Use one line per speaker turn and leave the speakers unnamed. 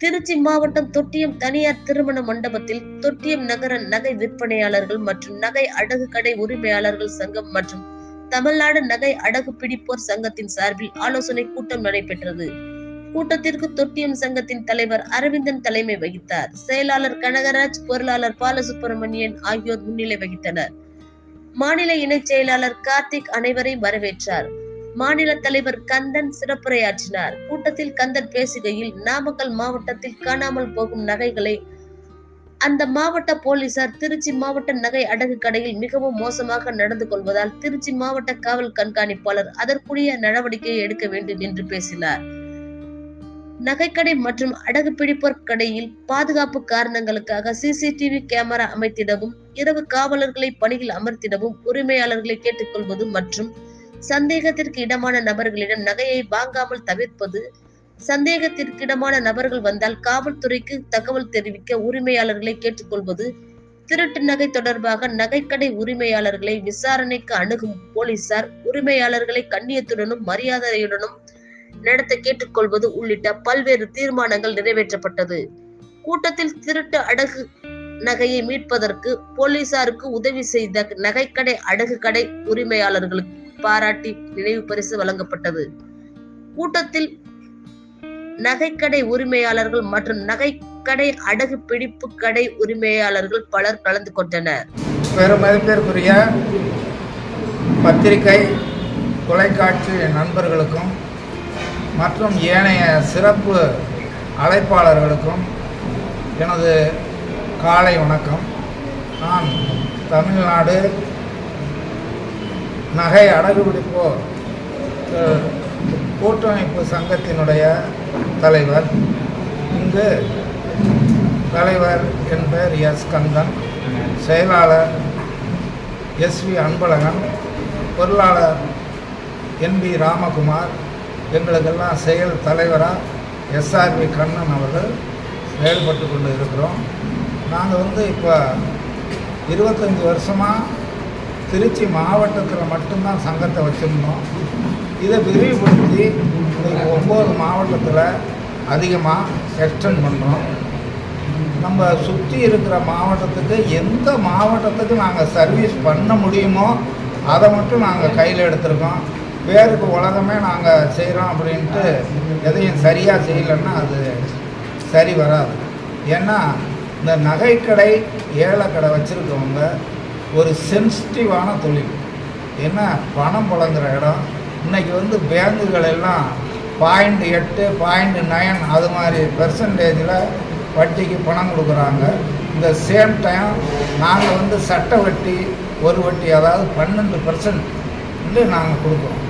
திருச்சி மாவட்டம் தொட்டியம் தனியார் திருமண மண்டபத்தில் தொட்டியம் நகர நகை விற்பனையாளர்கள் மற்றும் நகை அடகு கடை உரிமையாளர்கள் சங்கம் மற்றும் தமிழ்நாடு நகை அடகு பிடிப்போர் சங்கத்தின் சார்பில் ஆலோசனை கூட்டம் நடைபெற்றது. கூட்டத்திற்கு தொட்டியம் சங்கத்தின் தலைவர் அரவிந்தன் தலைமை வகித்தார். செயலாளர் கனகராஜ் பொருளாளர் பாலசுப்பிரமணியன் ஆகியோர் முன்னிலை வகித்தனர். மாநில இணைச் செயலாளர் கார்த்திக் அனைவரையும் வரவேற்றார். மாநில தலைவர் கந்தன் சிறப்புரையாற்றினார். கூட்டத்தில் கந்தன் பேசுகையில் நாமக்கல் மாவட்டத்தில் காணாமல் போகும் நகைகளை அந்த மாவட்ட போலீசார் திருச்சி மாவட்ட நகை அடகு கடையில் மிகவும் மோசமாக நடந்து கொள்வதால் திருச்சி மாவட்ட காவல் கண்காணிப்பாளர் அதற்குரிய நடவடிக்கையை எடுக்க வேண்டும் என்று பேசினார். நகைக்கடை மற்றும் அடகு பிடிப்போர் கடையில் பாதுகாப்பு காரணங்களுக்காக சிசிடிவி கேமரா அமைத்திடவும் இரவு காவலர்களை பணியில் அமர்த்திடவும் உரிமையாளர்களை கேட்டுக்கொள்வது மற்றும் சந்தேகத்திற்கு இடமான நபர்களிடம் நகையை வாங்காமல் தவிர்ப்பது சந்தேகத்திற்கு இடமான நபர்கள் வந்தால் காவல்துறைக்கு தகவல் தெரிவிக்க உரிமையாளர்களை கேட்டுக்கொள்வது திருட்டு நகை தொடர்பாக நகைக்கடை உரிமையாளர்களை விசாரணைக்கு அணுகும் போலீசார் உரிமையாளர்களை கண்ணியத்துடனும் மரியாதையுடனும் நடத்த கேட்டுக்கொள்வது உள்ளிட்ட பல்வேறு தீர்மானங்கள் நிறைவேற்றப்பட்டது. கூட்டத்தில் திருட்டு அடகு நகையை மீட்பதற்கு போலீசாருக்கு உதவி செய்த நகைக்கடை அடகு கடை உரிமையாளர்களுக்கு பாராட்டி நினைவு பரிசு வழங்கப்பட்டது. கூட்டத்தில் நகைக்கடை உரிமையாளர்கள் மற்றும் நகைக்கடை அடகு பிடிப்பு கடை உரிமையாளர்கள் பலர் கலந்து கொண்டனர்.
பெருமதிப்பிற்குரிய பத்திரிகை தொலைக்காட்சி நண்பர்களுக்கும் மற்றும் ஏனைய சிறப்பு அழைப்பாளர்களுக்கும் எனது காலை வணக்கம். நான் தமிழ்நாடு நகை அடகு பிடிப்போர் கூட்டமைப்பு சங்கத்தினுடைய தலைவர் இங்கு தலைவர் என் பெயர் எஸ். கந்தன் செயலாளர் எஸ்வி அன்பழகன் பொருளாளர் என். பி. ராமகுமார் எங்களுக்கெல்லாம் செயல் தலைவராக எஸ்ஆர்வி கண்ணன் அவர்கள் செயல்பட்டு கொண்டு இருக்கிறோம். நாங்கள் வந்து இப்போ இருபத்தஞ்சி வருஷமாக திருச்சி மாவட்டத்தில் மட்டும்தான் சங்கத்தை வச்சுருந்தோம். இதை விரிவுபடுத்தி இன்னைக்கு ஒம்பது மாவட்டத்தில் அதிகமாக எக்ஸ்டெண்ட் பண்ணுறோம் நம்ம சுற்றி இருக்கிற மாவட்டத்துக்கு எந்த மாவட்டத்துக்கு நாங்கள் சர்வீஸ் பண்ண முடியுமோ அதை மட்டும் நாங்கள் கையில் எடுத்திருக்கோம். பேருக்கு உலகமே நாங்கள் செய்கிறோம் அப்படின்ட்டு எதையும் சரியாக செய்யலைன்னா அது சரி வராது. ஏன்னா இந்த நகைக்கடை ஏலக்கடை வச்சுருக்கவங்க ஒரு சென்சிட்டிவான தொழில். ஏன்னா பணம் புழங்குற இடம். இன்னைக்கு வந்து பேங்குகள் எல்லாம் பாயிண்ட் எட்டு பாயிண்ட் நைன் அது மாதிரி பெர்சன்டேஜில் வட்டிக்கு பணம் கொடுக்குறாங்க. இந்த சேம் டைம் நாங்கள் வந்து சட்ட வட்டி ஒரு வட்டி அதாவது பன்னெண்டு பர்சன்ட் நாங்கள் கொடுக்குறோம்.